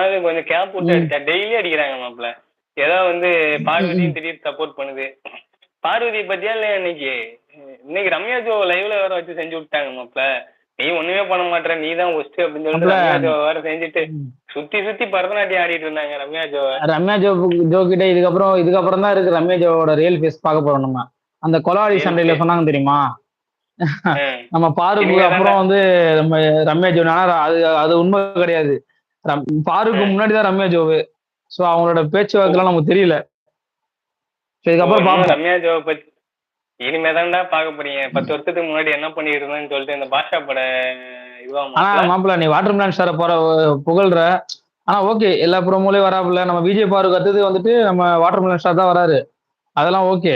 அது கொஞ்சம் கேப் விட்டு அடிச்சா டெய்லி அடிக்கிறாங்க மாப்பிள்ள. ஏதோ வந்து பார்வதியும் திடீர்னு சப்போர்ட் பண்ணுது. பார்வதி பத்தியா இல்லையா இன்னைக்கு? இன்னைக்கு ரம்யா ஜோ லைவ்ல வேற வச்சு செஞ்சு விட்டாங்க மாப்பிள்ள. நீ ஒண்ணுமே பண்ண மாட்டேற நீ தான் ஒஸ்ட் அப்படின்னு சொல்லிட்டு. ரம்யா ஜோ வேற செஞ்சுட்டு சுத்தி சுத்தி பரதநாட்டியம் ஆடிட்டு இருந்தாங்க ரம்யா ஜோ ரம்யா ஜோ ஜோ கிட்ட இதுக்கப்புறம் இதுக்கப்புறம் தான் இருக்கு ரம்யா ஜோவோட ரியல் ஃபேஸ் பார்க்க போறோம் நம்ம. அந்த கொலாடி சண்டையில. சொன்னாங்க தெரியுமா? நம்ம பாருக்கு அப்புறம் வந்து நம்ம ரம்யா ஜோ அது அது உண்மை கிடையாது. பாருக்கு முன்னாடி தான் ரம்யா ஜோவு. சோ அவங்களோட பேச்சுவார்த்தைலாம் நமக்கு தெரியல. இதுக்கப்புறம் பார்ப்போம் ரம்யா ஜோ பத்தி இனிமே தான்டா பாக்க போறீங்க. பத்து வருஷத்துக்கு முன்னாடி என்ன பண்ணிட்டு இருந்தேன்னு சொல்லிட்டு இந்த பாஷா பட இதுவா ஆனா மாப்பிள்ள. நீ வாட்டர் மிலான் ஸ்டார போற புகழ்ற. ஆனா ஓகே எல்லா ப்ரோமோலயும் வராப்புல. நம்ம விஜய் பாருக்கு அடுத்தது வந்துட்டு நம்ம வாட்டர் மிலான் ஸ்டார் தான் வராரு. அதெல்லாம் ஓகே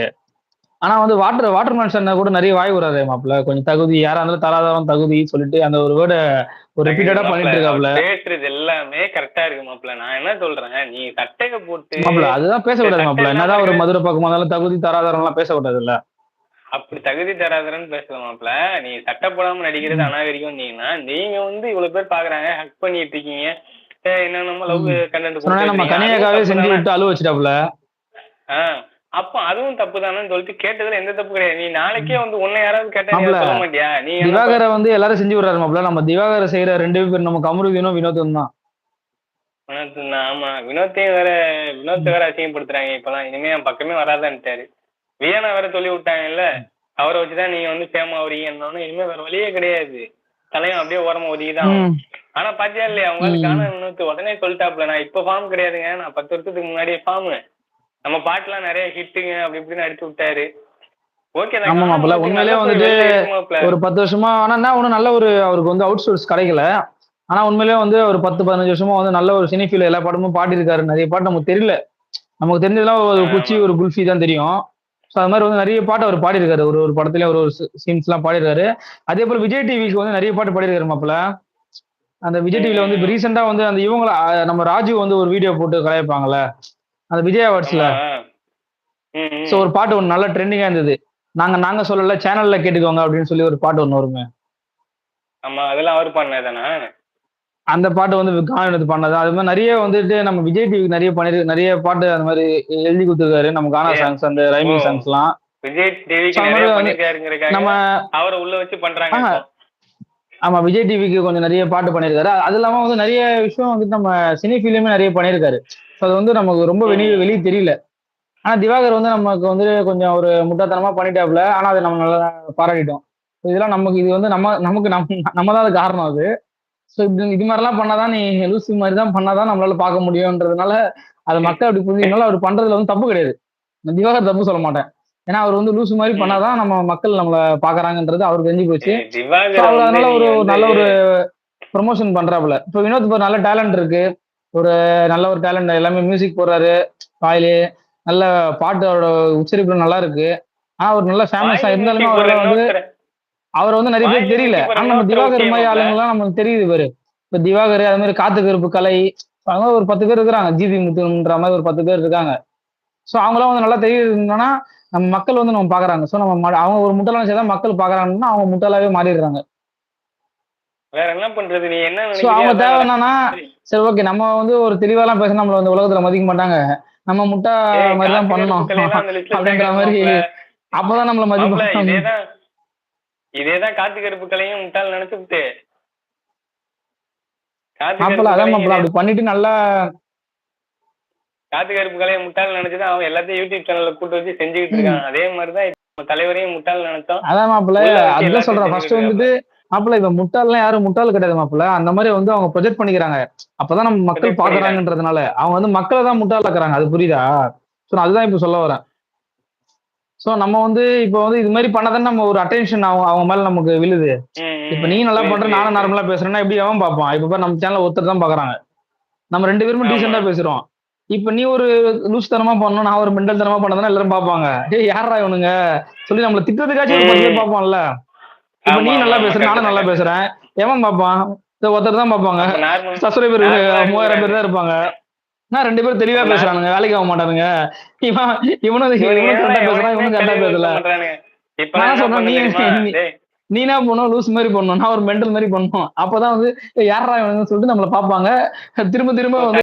ஆனா வந்து வாட்டர் வாட்டர் ஸ்டார் கூட நிறைய வாய் வராது மாப்பிள்ள. கொஞ்சம் தகுதி யாரா இருந்தாலும் தராதவன் தகுதி சொல்லிட்டு அந்த ஒரு வேர்டை ஒரு ரிப்பீட்டடா பண்ணிட்டு இருக்காப்ல பேசுறது எல்லாமே கரெக்டா இருக்கு மாப்பிள்ள. நான் என்ன சொல்றேன்? நீ சட்டையை போட்டு மாப்பிள்ள அதுதான் பேசக்கூடாது மாப்பிள்ள. என்னதான் ஒரு மதுரை பக்கம் வந்தாலும் தகுதி தராதவன் எல்லாம் பேசக்கூடாது இல்ல அப்படி தகுதி தராதரன்னு பேசல மாப்பிள்ள. நீ சட்டை போடாம நடிக்கிறது அநாகரிகம் நீங்கன்னா நீங்க வந்து இவ்வளவு பேர் பாக்குறாங்க ஹக் பண்ணிட்டு இருக்கீங்க. ஏய், என்னென்னமோ லவ் கண்டென்ட் நம்ம கனியாக்காவே செஞ்சு விட்டு அழுவ வச்சுட்டாப்புல அப்ப அதுவும் தப்பு தானேன்னு சொல்லிட்டு கேட்டதுல எந்த தப்பு கிடையாது. நீ நாளைக்கே வந்து உன்னை யாராவது கேட்டா மாப்ள, சொல்ல மாட்டியா? நீ திவாகரை வந்து எல்லாரும் செஞ்சு விடுறாரு மாப்பிள்ள. நம்ம திவாகரை செய்யற ரெண்டு பேர் நம்ம கமருதீனும் வினோத்தும் தான். வினோத் தான், ஆமா. வினோத்தையும் வேற வினோத் வேற அசிங்கப்படுத்துறாங்க இப்பெல்லாம். இனிமே என் பக்கமே வராதான்ட்டாரு. வியானா வேற சொல்லி விட்டாங்கல்ல. அவரை வச்சுதான் நீங்க வந்து ஃபேம் ஆகுறீங்கன்னு இனிமே வேற வழியே கிடையாது. தலையும் அப்படியே ஓரமா ஒதுக்கிதான். ஆனா பாத்தியா இல்லையா? ம். அவங்களுக்கான வினோத் உடனே சொல்லிட்டாப்ல நான் இப்ப ஃபார்ம் கிடையாதுங்க. நான் பத்து வருஷத்துக்கு முன்னாடியே ஃபார்ம் நம்ம பாட்டுலாம் நிறைய ஹிட்டுங்க அப்படி இப்படின்னு அடிச்சு விட்டாரு. ஓகே ஆமா வந்துட்டு ஒரு பத்து வருஷமா ஆனா என்ன ஒண்ணு நல்ல ஒரு அவருக்கு வந்து அவுட் சோர்ஸ் கிடைக்கல. ஆனா உண்மையிலேயே வந்து ஒரு பத்து பதினஞ்சு வருஷமா வந்து நல்ல ஒரு சினிஃபீல் எல்லா பாட்டுமும் பாடியிருக்காரு. நிறைய பாட்டு நமக்கு தெரியல. நமக்கு தெரிஞ்சதெல்லாம் ஒரு. குச்சி ஒரு குல்ஃபி தான் தெரியும். ஸோ அது மாதிரி வந்து நிறைய பாட்டு அவர் பாடியிருக்காரு. ஒரு ஒரு படத்துலயும் ஒரு ஒரு சீன்ஸ் எல்லாம் பாடிருக்காரு அதே போல விஜய் டிவிக்கு வந்து நிறைய பாட்டு பாடியிருக்காரு மாப்பிள்ள. அந்த விஜய் டிவில வந்து இப்போ ரீசெண்டா வந்து அந்த இவங்கள நம்ம ராஜு வந்து ஒரு வீடியோ போட்டு கலாய்ப்பாங்கல்ல. அந்த விஜய் அவார்ட்ஸ்ல ஸோ ஒரு பாட்டு ஒன்று நல்ல ட்ரெண்டிங்கா இருந்தது. நாங்க நாங்க சொல்லல சேனல்ல கேட்டுக்கோங்க அப்படின்னு சொல்லி ஒரு பாட்டு ஒன்று வருமே. ஆமா அதெல்லாம் அவர் பண்ணதானா? அந்த பாட்டு வந்து காணொலி பண்ணது? அது மாதிரி நிறைய வந்துட்டு நம்ம விஜய் டிவிக்கு நிறைய பண்ணிரு நிறைய பாட்டு அந்த மாதிரி எழுதி கொடுத்துருக்காரு. நம்ம கானா சாங்ஸ் அந்த ரைமிங் ஓ. சாங்ஸ்லாம் விஜய் டிவிக்கு நம்ம அவரை உள்ள வச்சு பண்றாங்க. ஆமா விஜய் டிவிக்கு கொஞ்சம் நிறைய பாட்டு பண்ணியிருக்காரு அது இல்லாம வந்து நிறைய விஷயம் வந்து நம்ம சினி ஃபீல்டுமே நிறைய பண்ணியிருக்காரு ஸோ அது வந்து நமக்கு ரொம்ப வெளியே வெளியே தெரியல. ஆனா திவாகர் வந்து நமக்கு வந்து கொஞ்சம் ஒரு முட்டாத்தனமா பண்ணிட்டாப்ல ஆனா அதை நம்ம நல்லா பாராட்டிட்டோம். இதெல்லாம் நமக்கு இது வந்து நம்ம நமக்கு நம்ம நம்ம தான் அது காரணம் அது. ஸோ இது இது மாதிரிலாம் பண்ணாதான் நீ லூசி மாதிரி தான் பண்ணாதான் நம்மளால பார்க்க முடியும்ன்றதுனால அது மக்கள் அப்படி புரிஞ்சுக்கனால அவர் பண்றதுல வந்து தப்பு கிடையாது. திவாகர் தப்பு சொல்ல மாட்டேன். ஏன்னா அவர் வந்து லூசு மாதிரி பண்ணாதான் நம்ம மக்கள் நம்மள பாக்குறாங்கன்றது அவருக்கு தெரிஞ்சு போச்சு. அதனால ஒரு நல்ல ஒரு ப்ரொமோஷன் பண்றாப்புல. இப்போ வினோத் நல்ல டேலண்ட் இருக்கு. ஒரு நல்ல ஒரு டேலண்ட் எல்லாமே மியூசிக் போடுறாரு வாயிலே நல்ல பாட்டு அவரோட உச்சரிப்பு நல்லா இருக்கு. ஆனா ஒரு நல்ல ஃபேமஸா இருந்தாலுமே அவரை வந்து. அவர் வந்து நிறைய பேர் தெரியல. ஆனா நம்ம திவாகர் மாதிரி. ஆளுங்கெல்லாம் நமக்கு தெரியுது பாரு இப்ப திவாகர் அது மாதிரி காத்து கருப்பு கலை அவங்க ஒரு பத்து பேர் இருக்கிறாங்க. ஜிவி முத்துன்ற மாதிரி ஒரு பத்து பேர் இருக்காங்க. சோ அவங்களாம் வந்து நல்லா தெரியுதுன்னா நம்ம மக்கள் வந்து நம்ம பாக்குறாங்க சோ நம்ம அவங்க ஒரு முட்டாளான செய்தா மக்கள் பாக்குறாங்கன்னா அவங்க முட்டாளாவே மாறிடுறாங்க. வேற என்ன பண்றது? நீ என்ன அவங்க தேவை என்னன்னா சரி ஓகே நம்ம வந்து ஒரு தெளிவாலாம் பேச நம்மள வந்து உலகத்துல மதிக்க மாட்டாங்க. நம்ம முட்டா மாதிரி தான் பண்ணணும் அப்படின்ற மாதிரி. அப்பதான் நம்மள மதிப்பாங்க இதேதான் காத்து கருப்பு கலையும் முட்டாள் நினைச்சுட்டு கருப்பு அதான் அப்படி பண்ணிட்டு நல்லா காத்து கருப்பு கலையை முட்டாள் நினைச்சுதான் அவன் எல்லாத்தையும் யூடியூப் சேனல்ல கூட்டு வச்சு செஞ்சுக்கிட்டு இருக்கான் அதே மாதிரிதான் தலைவரையும் முட்டாள் நினைச்சோம். அதான் வச்சு அதுதான் எல்லாத்தையும் சொல்றேன் ஃபர்ஸ்ட் செஞ்சுட்டு வந்துட்டு மாப்பிள்ள இப்ப முட்டாள்லாம் யாரும் முட்டாள் கிடையாது மாப்பிள்ள. அந்த மாதிரி வந்து அவங்க ப்ரொஜெக்ட் பண்ணிக்கிறாங்க. அப்பதான் நம்ம மக்கள் பாக்குறாங்கன்றதுனால. அவங்க வந்து மக்களை தான் முட்டாள் ஆக்குறாங்க அது புரியுதா? சோ அதுதான் இப்ப சொல்ல வரேன். சோ நம்ம வந்து இப்ப வந்து இது மாதிரி பண்ணாதானே நம்ம ஒரு அட்டென்ஷன் அவங்க அவங்க மேல நமக்கு விழுது. இப்ப நீ நல்லா பண்ற. நானும் நார்மலா பேசுறேன்னா எப்படி அவன் பார்ப்பான்? இப்ப நம்ம சேனல்ல ஒருத்தர் தான் பாக்குறாங்க. நம்ம ரெண்டு பேருமே. டீசெண்டா பேசுறோம். இப்ப நீ ஒரு லூஸ் தனமா பண்ணணும் நான் ஒரு மெண்டல் தனமா பண்ணதானே எல்லாரும் பார்ப்பாங்க. ஏய் யாரா இவனுங்க? சொல்லி நம்மள திட்டத்துக்காச்சும் ஒரு பார்ப்பான்ல. இப்ப நீ நல்லா பேசுற நானும் நல்லா. பேசுறேன். எவன் பார்ப்பான் இந்த ஒருத்தர் தான் normal- சப்ஸ்கிரைபர் மூவாயிரம் பேர் தான் இருப்பாங்க. நான் ரெண்டு பேரும் தெளிவா பேசுறானுங்க வேலைக்கு ஆக மாட்டானுங்க. இவன் இவனும் இவனும் கரெக்டா பேசுறான் இவனும் கரெக்டா பேசல. நான் நான் பண்ண நீ-? நீ- டேய், நீ என்ன பண்ணும் லூஸ் மாதிரி பண்ணணும் நான் ஒரு மென்டல் மாதிரி பண்ணணும் அப்பதான் வந்து யாரா இவனுங்கன்னு சொல்லிட்டு நம்மள பார்ப்பாங்க. திரும்ப திரும்ப வந்து